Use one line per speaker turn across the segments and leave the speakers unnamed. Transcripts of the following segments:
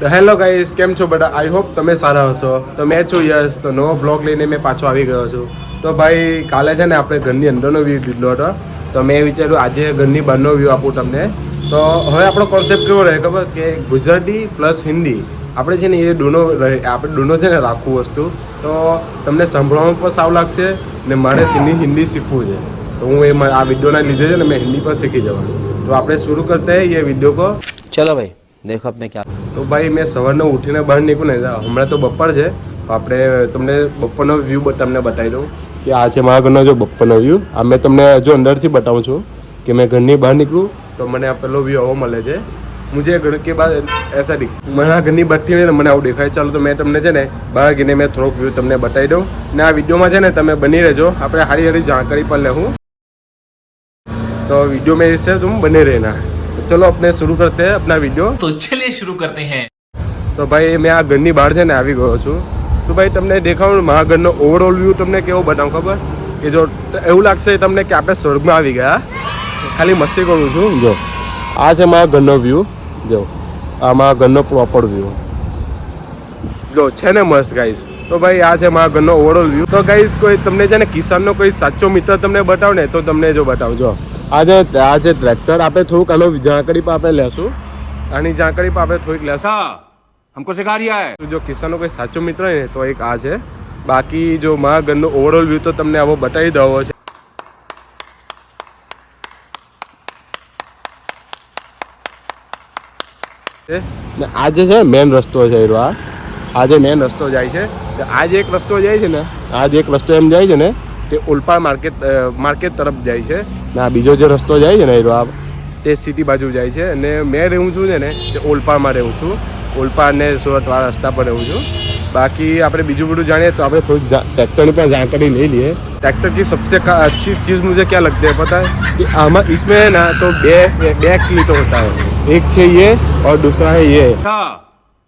તો hello guys, કેમ છો બધા? આઈ હોપ તમે સારા હશો. તો મેં છું યસ તો નવો બ્લોગ લઈને મેં પાછો આવી ગયો છું. તો ભાઈ, કાલે છે ને આપણે ઘરની અંદરનો વ્યૂ લીધો હતો. તો મેં વિચાર્યું આજે ઘરની બહારનો વ્યૂ આપું તમને. તો હવે આપણો કોન્સેપ્ટ કેવો રહે ખબર? કે ગુજરાતી પ્લસ હિન્દી. આપણે છે ને એ દોનો આપણે દોનો છે ને રાખવું વસ્તુ. તો તમને સાંભળવામાં પણ સાવ લાગશે ને મારે સિંધી હિન્દી શીખવું છે. તો હું એ આ વિડીયોના લીધે છે ને મેં હિન્દી પણ શીખી જવાનું. તો આપણે શરૂ કરતા એ વીડિયો કો.
ચલો ભાઈ. देखो अब मैं
તો ભાઈ, મેં સવારનો ઉઠીને બહાર નીકળું ને હમણાં તો બપોર છે. આપણે તમને બપોરનો વ્યૂ તમને બતાવી દઉં કે આ છે મારા ઘરનો જો બપોરનો વ્યૂ આ મેં તમને જો અંદરથી બતાવું છું કે મેં ઘરની બહાર નીકળું તો મને આ પેલો વ્યૂ આવો મળે છે. મુજે ઘર કે બાદ એસા દિખ મારા ઘરની બહારથી ને મને આવું દેખાય ચાલો તો મેં તમને છે ને બહાર ગઈને મેં થોડોક વ્યૂ તમને બતાવી દઉં. ને આ વિડીયોમાં છે ને તમે બની રહેજો. આપણે હારી હારી જાણકારી પણ લેવું તો વીડિયો મેં છે તું બની રહેના. तो चलो अपने शुरू करते हैं अपना वीडियो
तो चलिए शुरू करते हैं
તો ભાઈ મેં આ ઘરની બહાર છે ને આવી ગયો છું તો ભાઈ તમને દેખાડું મારા ઘરનો ઓવરઓલ વ્યૂ તમને કેવો બતાવું ખબર કે જો એવું લાગશે તમને કે આપણે સ્વર્ગમાં આવી ગયા ખાલી મસ્તી કરું છું જો આ છે મારા ઘરનો વ્યૂ જો આ મારા ઘરનો પ્રોપર વ્યૂ જો છે ને મસ્ત ગાઈસ તો ભાઈ આ છે મારા ઘરનો ઓવરઓલ વ્યૂ તો ગાઈસ કોઈ તમને છે ને કિસાનનો કોઈ સાચો મિત્ર તમને બતાવ ને તો તમને જો બતાવજો આજે આ જે ટ્રેક્ટર આપણે થોડુંક આનો ઝાંકડી પર આપણે લેશું. અને ઝાંકડી પર આપણે થોડીક લેશું.
હમકો શીખા
રહ્યા જો કિસાનનો કોઈ સાચો મિત્ર ને તો એક આ છે. બાકી જો મહાગનનો ઓવરઓલ વ્યૂ તો તમને આવો બતાવી દો છે. ને આ જે છે મેન રસ્તો છે આ. જે મેન રસ્તો જાય છે. આ જે એક રસ્તો જાય છે ને આ જે એક રસ્તો એમ જાય છે ને તે ઓલપાડ માર્કેટ માર્કેટ તરફ જાય છે ને આ બીજો જે રસ્તો જાય છે ને એરો આ તે સિટી બાજુ જાય છે અને મેં રહું છું ને તે ઓલપાડમાં રહું છું ઓલપાડ ને સુરતવાળા રસ્તા પર રહું છું બાકી આપણે બીજું બધું જાણીએ તો આપણે થોડી ट्रैक्टर पर जानकारी ले लिए ट्रैक्टर की सबसे का- अच्छी चीज़ मुझे क्या लगती है पता है कि हम इसमें है ना तो बे बे एक्सीटर होता है एक है ये और दूसरा है ये
अच्छा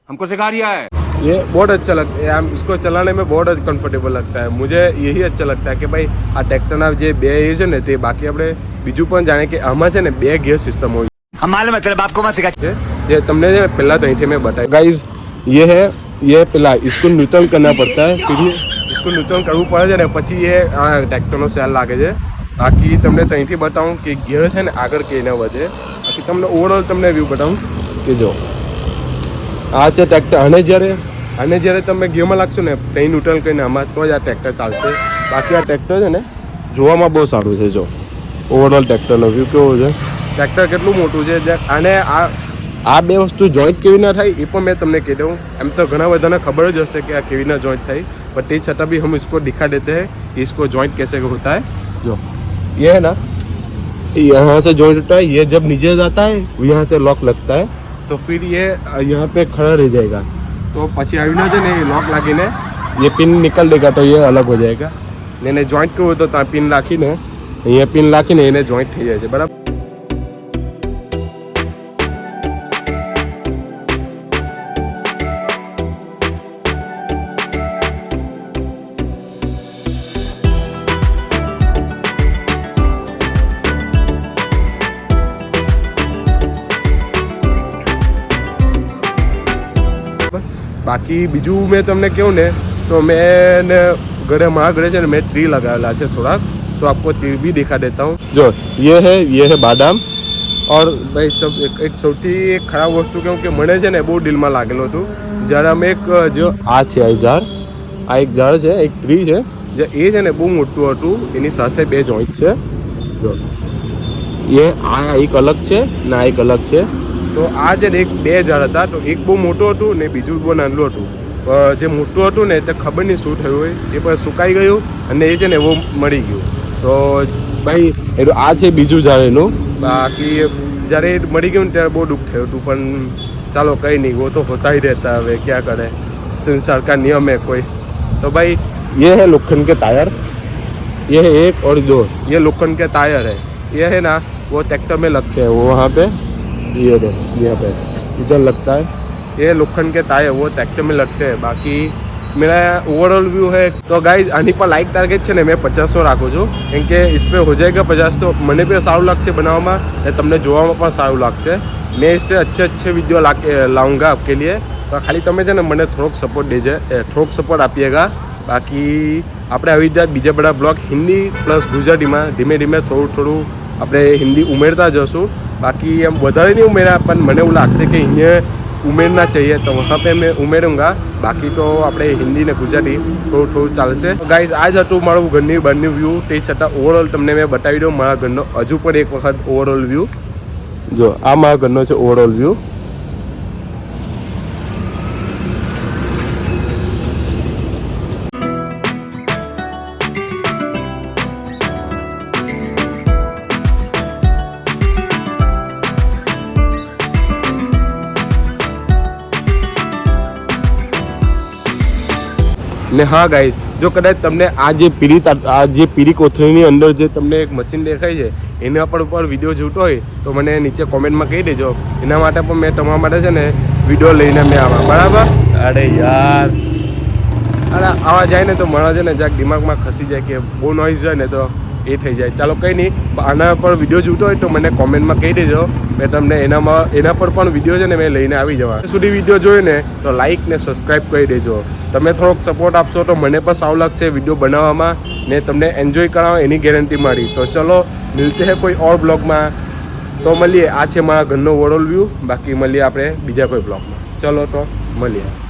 हमको सिखा रिया है
ये बहुत अच्छा लगता है हम इसको चलाने में बहुत कंफर्टेबल लगता है मुझे यही अच्छा लगता है कि ભાઈ આ ટ્રેક્ટરના જે બે એ છે ને તે બાકી આપણે બીજું પણ જાણે કે આમાં છે ને બે ગિયર સિસ્ટમ હોય
हम मालूम है तेरे बाप को मत सिखा
છે જે તમને છે ને પહેલા તો અહીંથી મેં बताया गाइस ये है ये પેલા इसको न्यूट्रल करना पड़ता है फिर ये इसको न्यूट्रल કરવું પડે છે ને પછી એ આ ટ્રેક્ટરનો સેલ લાગે છે બાકી તમને ત્યાંથી બતાવું કે ગિયર છે ને આગળ કે ન વધે બાકી તમને ઓવરઓલ તમને વ્યૂ બતાવું કે જો આ છે ટ્રેક્ટર અને જ્યારે અને જ્યારે તમે ગિયરમાં લાગશો ને ત્યાં ન્યુટ્રલ કરીને આમાં તો જ આ ટ્રેક્ટર ચાલશે બાકી આ ટ્રેક્ટર છે ને જોવામાં બહુ સારું છે જો ઓવરઓલ ટ્રેક્ટરનો વ્યૂ કેવો છે ટ્રેક્ટર કેટલું મોટું છે જે અને આ આ બે વસ્તુ જોઈન્ટ કેવી ના થાય એ પણ મેં તમને કહી દઉં એમ તો ઘણા બધાને ખબર જ હશે કે આ કેવી ના જોઈન્ટ થાય બટ તે છતાં भी हम इसको दिखा देते हैं कि इसको जॉइंट कैसे होता है जो ये है ना यहाँ से जॉइंट होता है ये जब नीचे जाता है यहाँ से लॉक लगता है तो फिर ये यहाँ पे खड़ा रह जाएगा तो પછી આવીને છે ને એ લોક લાગીને ये पिन निकल देगा तो ये अलग हो जाएगा ને એને જોઈન્ટ કરવું હોય તો ત્યાં પિન રાખીને અહીંયા પિન રાખીને એને જોઈન્ટ થઈ જાય છે બરાબર બાકી બીજું મેં તમને કહું ને તો મેં ને ઘરે મારા ઘરે છે ને મેં ટ્રી લગાવેલા છે થોડાક તો આપકો ટ્રી भी दिखा देता हूँ જો ये है ये है बादाम और ભાઈ સબ એક એક સૌથી એક ખરાબ વસ્તુ કહું કે મને છે ને બહુ દિલમાં લાગેલું હતું જ્યારે અમે એક જો આ છે આ ઝાડ આ એક ઝાડ છે એક ટ્રી છે જે એ છે ને બહુ મોટું હતું એની સાથે બે જોઈન્ટ છે જો એ આ એક અલગ છે ને આ એક અલગ છે તો આ છે ને એક બે ઝાડ હતા તો એક બહુ મોટું હતું ને બીજું બહુ નાનું હતું અ, જે મોટું હતું ને તે ખબર નહીં શું થયું હોય એ પણ સુકાઈ ગયું અને એ છે ને એવું મળી ગયું તો ભાઈ એનું આ છે બીજું ઝાડ એનું બાકી જ્યારે એ મળી ગયું ને ત્યારે બહુ દુઃખ થયું હતું પણ ચાલો કંઈ નહીં वो तो होता ही रहता है હવે क्या કરે संसार का नियम है कोई तो भाई ये है लोखंड के टायर ये है एक और दो ये लोखंड के टायर है ये है ना वो ट्रैक्टर में लगते हैं वो वहाँ पे ये दो यहाँ पे इधर लगता है ये लोखंड के टायर वो ट्रैक्टर में लगते हैं बाकी मेरा ओवरऑल व्यू है તો ગાઈઝ આની પર લાઇક ટાર્ગેટ છે ને મેં પચાસનો રાખું છું કેમ કે ઇસ पे हो जाएगा पचास तो મને બી સારું લાગશે બનાવવામાં અને તમને જોવામાં પણ સારું લાગશે मैं इससे अच्छे अच्छे वीडियो ला के लाऊंगा आपके लिए તો ખાલી તમે છે ને મને થોડોક સપોર્ટ દેજે એ, થોડોક સપોર્ટ આપીએગા બાકી આપણે આવી રીતે બીજા બધા બ્લોગ હિન્દી પ્લસ ગુજરાતીમાં ધીમે ધીમે થોડું થોડું આપણે હિન્દી ઉમેરતા જશું. બાકી એમ વધારે નહીં ઉમેરા પણ મને એવું લાગશે કે અહીંયા ઉમેરના ચાહીએ તો વહાં પે મેં ઉમેરુંગા. બાકી તો આપણે હિન્દી ને ગુજરાતી થોડું થોડું ચાલશે. ગાઈઝ આ જ હતું મારું ઘરની બહારનું વ્યૂ તે છતાં ઓવરઓલ તમને મેં બતાવી દઉં, મારા ઘરનો હજુ પણ એક વખત ઓવરઓલ વ્યૂ જો, આ મારા ઘરનો છે ઓવરઓલ વ્યૂ ને હા ગાઈઝ જો કદાચ તમને આ જે પીરી આ જે પીરી કોથળીની અંદર જે તમને એક મશીન દેખાય છે એના પર ઉપર વીડિયો જોતો હોય તો મને નીચે કોમેન્ટમાં કહી દેજો. એના માટે પણ મેં તમારા માટે છે ને વીડિયો લઈને મેં આવા બરાબર? અરે યાર. અરે આવા જાય ને તો મારા છે ને જરાક દિમાગમાં ખસી જાય કે બહુ નોઈઝ હોય ને તો એ થઈ જાય. ચાલો કંઈ નહીં, આના પર વીડિયો જોતો હોય તો મને કોમેન્ટમાં કહી દેજો. મેં તમને એનામાં, એના પર પણ વીડિયો છે ને મેં લઈને આવી જવા. સુધી વીડિયો જોયો ને, તો લાઇક ને સબસ્ક્રાઈબ કરી દેજો. તમે થોડોક સપોર્ટ આપશો તો મને પણ સાવ લાગશે વીડિયો બનાવવામાં ને તમને એન્જોય કરાવો એની ગેરંટી મારી. તો ચલો, મિલતે હે કોઈ ઓર બ્લોગમાં તો મળીએ. આ છે મારા ઘરનો ઓવરઓલ વ્યૂ બાકી મળીએ આપણે બીજા કોઈ બ્લોગમાં ચલો તો મળીએ.